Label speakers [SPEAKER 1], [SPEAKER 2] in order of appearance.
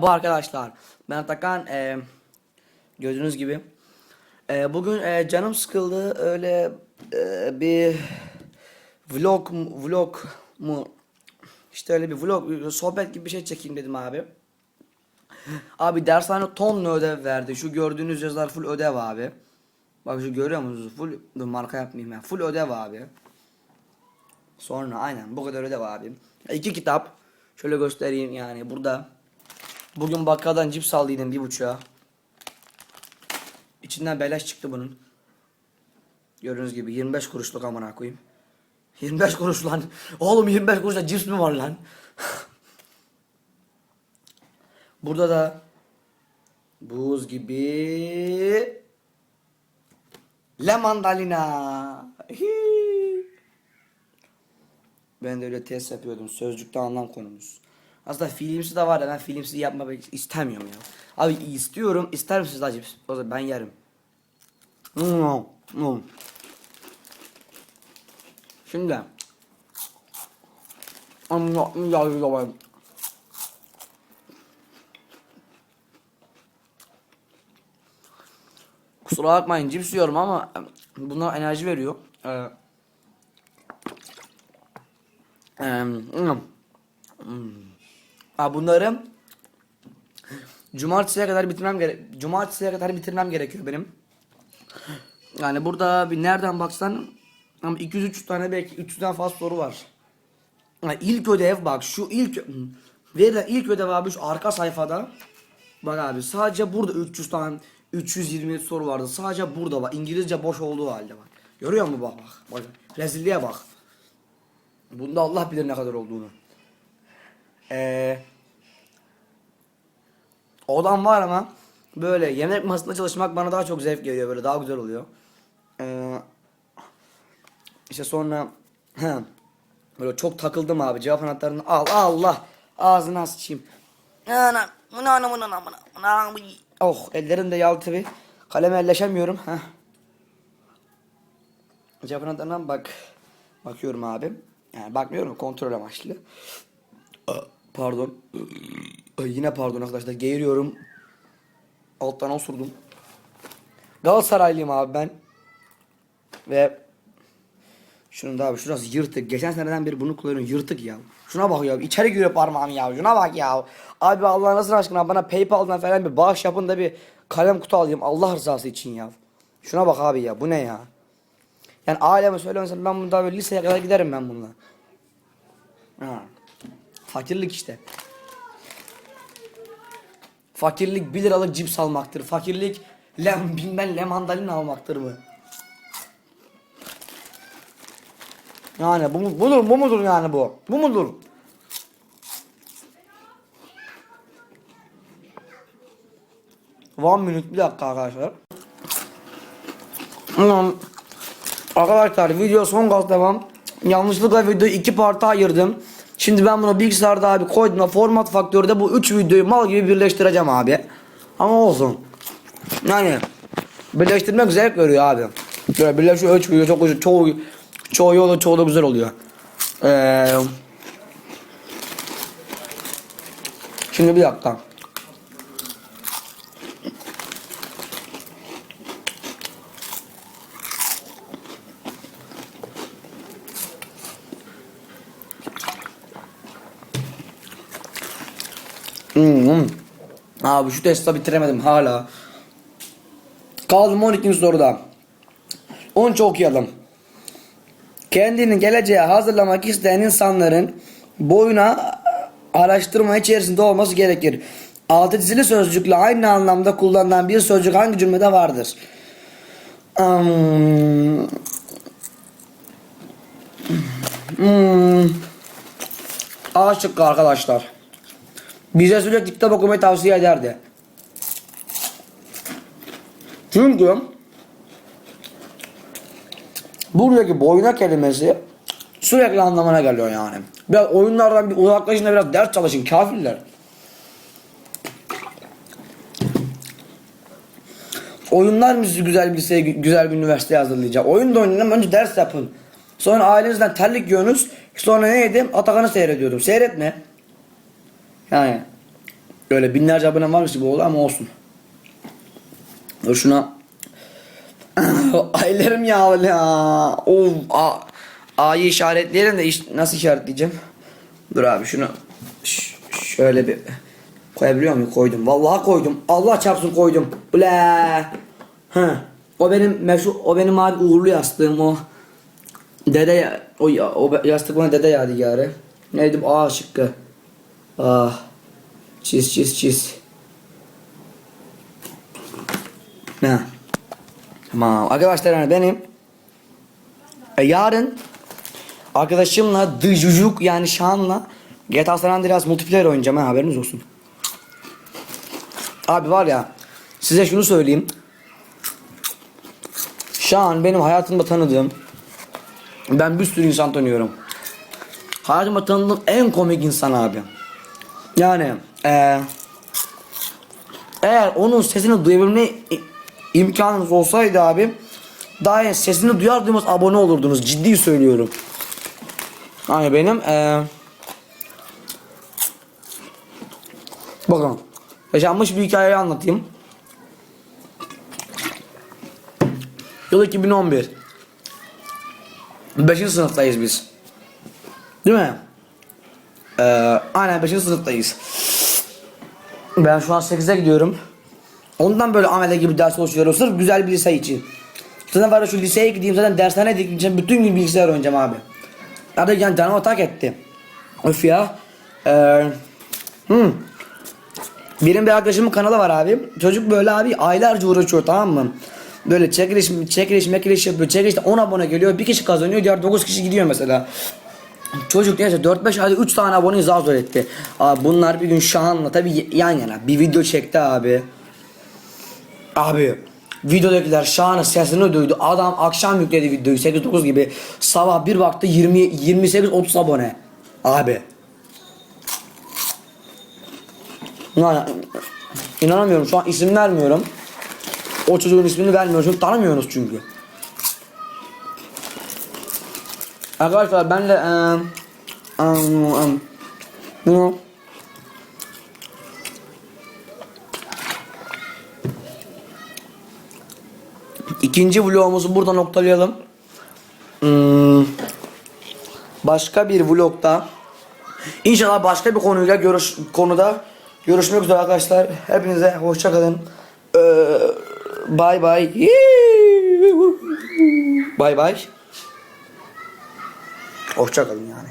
[SPEAKER 1] Bu arkadaşlar ben Atakan e, gördüğünüz gibi e, bugün e, canım sıkıldı öyle e, bir vlog vlog mu işte öyle bir vlog sohbet gibi bir şey çekeyim dedim abi. Abi dershane tonla ödev verdi. Şu gördüğünüz yazılar full ödev abi. Bak şu görüyor musunuz? Full dur marka yapmayayım ben. Full ödev abi. Sonra aynen bu kadar ödev abi. İki kitap. Şöyle göstereyim yani burada. Bugün bakkaldan cips aldıydım bir buçuğa. İçinden beleş çıktı bunun. Gördüğünüz gibi 25 kuruşluk amına koyayım. 25 kuruş lan. Oğlum 25 kuruşla cips mi var lan? Burada da buz gibi La mandalina. Hii. Ben de öyle test yapıyordum. Sözcükte anlam konumuz. Aslında filmsi de var da ben filmsi yapmak istemiyorum ya. Abi istiyorum. İster misiniz acı? O zaman ben yerim. Şimdi. Kusura bakmayın cips yiyorum ama bunlar enerji veriyor. Ee, em, hmm. Hmm. Ha bunları cumartesiye kadar bitirmem gerek. Cumartesiye kadar bitirmem gerekiyor benim. Yani burada bir nereden baksan ama 200-300 tane belki 300'den fazla soru var. Yani ilk ödev bak şu ilk verilen ilk ödev abi şu arka sayfada bak abi sadece burada 300 tane 320 soru vardı. Sadece burada bak İngilizce boş olduğu halde bak. Görüyor musun bak bak. Bak rezilliğe bak. Bunda Allah bilir ne kadar olduğunu. Eee Odam var ama böyle yemek masasında çalışmak bana daha çok zevk geliyor böyle daha güzel oluyor. Ee, işte sonra böyle çok takıldım abi cevap anahtarını al Allah ağzına sıçayım. Oh ellerim de yal tabi. Kaleme elleşemiyorum. Heh. Cevap anahtarına bak. Bakıyorum abi. Yani bakmıyorum kontrol amaçlı. Pardon. Yine pardon arkadaşlar. Geğiriyorum. Alttan osurdum. Galatasaraylıyım abi ben. Ve şunun da abi şurası yırtık. Geçen seneden beri bunu kullanıyorum. Yırtık ya. Şuna bak ya. İçeri giriyor parmağım ya. Şuna bak ya. Abi Allah nasıl aşkına bana PayPal'dan falan bir bağış yapın da bir kalem kutu alayım. Allah rızası için ya. Şuna bak abi ya. Bu ne ya? Yani aileme söylemesem ben bunu daha böyle liseye kadar giderim ben bununla. Ha. Fakirlik işte. Fakirlik 1 liralık cips almaktır. Fakirlik lem bilmem le mandalina almaktır mı? Yani bu, budur, bu mudur yani bu? Bu mudur? One minute bir dakika arkadaşlar. Arkadaşlar video son gaz devam. Yanlışlıkla videoyu iki parta ayırdım. Şimdi ben bunu bilgisayarda abi koydum format faktörde bu üç videoyu mal gibi birleştireceğim abi. Ama olsun. Yani birleştirmek zevk veriyor abi. Böyle birleşiyor üç video çok güzel. Çoğu, çoğu yolu çoğu da güzel oluyor. Ee, şimdi bir dakika. Hmm. Abi şu testi bitiremedim hala. Kaldım 12. soruda. 13 okuyalım. Kendini geleceğe hazırlamak isteyen insanların boyuna araştırma içerisinde olması gerekir. Altı çizili sözcükle aynı anlamda kullanılan bir sözcük hangi cümlede vardır? Hmm. Hmm. A şıkkı arkadaşlar. Bize sürekli kitap okumayı tavsiye ederdi. Çünkü buradaki boyuna kelimesi sürekli anlamına geliyor yani. Biraz oyunlardan bir uzaklaşın da biraz ders çalışın kafirler. Oyunlar mı sizi güzel bir liseye, güzel bir üniversiteye hazırlayacak? Oyun da oynayın önce ders yapın. Sonra ailenizden terlik yiyorsunuz. Sonra ne yedim? Atakan'ı seyrediyordum. Seyretme. Yani Öyle binlerce abonem varmış gibi oldu ama olsun. Dur şuna. Aylarım yağlı ya. Of, A, A'yı işaretleyelim de iş, nasıl işaretleyeceğim? Dur abi şunu ş- şöyle bir koyabiliyor muyum? Koydum. Vallahi koydum. Allah çarpsın koydum. Ule. Hı. O benim meşhur, o benim abi uğurlu yastığım o. Dede ya- o, ya- o yastık bana dede yadigarı. Neydi? A şıkkı. Ah. Çiz çiz çiz. Ne? Tamam. Arkadaşlar yani benim e, yarın arkadaşımla The yani Şahan'la GTA San Andreas multiplayer oynayacağım ha haberiniz olsun. Abi var ya size şunu söyleyeyim. Şahan benim hayatımda tanıdığım ben bir sürü insan tanıyorum. Hayatımda tanıdığım en komik insan abi. Yani eee eğer onun sesini duyabilme imkanınız olsaydı abi daha iyi sesini duyar duymaz abone olurdunuz. Ciddi söylüyorum. Yani benim eee bakın yaşanmış bir hikayeyi anlatayım. Yıl 2011. 5. sınıftayız biz. Değil mi? Ee, aynen 5. sınıftayız. Ben şu an 8'e gidiyorum. Ondan böyle amele gibi ders çalışıyorum. Sırf güzel bir lise için. Zaten var ya şu liseye gideyim zaten dershane gideceğim. Bütün gün bilgisayar oynayacağım abi. Hadi yani canıma tak etti. Öf ya. Ee, hmm. Benim bir arkadaşımın kanalı var abi. Çocuk böyle abi aylarca uğraşıyor tamam mı? Böyle çekiliş, çekiliş, mekiliş yapıyor. Çekilişte 10 abone geliyor. Bir kişi kazanıyor. Diğer 9 kişi gidiyor mesela. Çocuk neyse 4-5 ayda 3 tane aboneyi zar zor etti. Abi bunlar bir gün Şahan'la tabi yan yana bir video çekti abi. Abi videodakiler Şahan'ın sesini duydu. Adam akşam yükledi videoyu 8-9 gibi. Sabah bir baktı 20 28-30 abone. Abi. Yani, inanamıyorum şu an isim vermiyorum. O çocuğun ismini vermiyorum çünkü tanımıyorsunuz çünkü. Arkadaşlar ben de eee em, em, bunu ikinci vlogumuzu burada noktalayalım. Hmm, başka bir vlogda İnşallah başka bir konuyla görüş konuda görüşmek üzere arkadaşlar. Hepinize hoşça kalın. Bye bye. Bye bye. Hoşça kalın yani.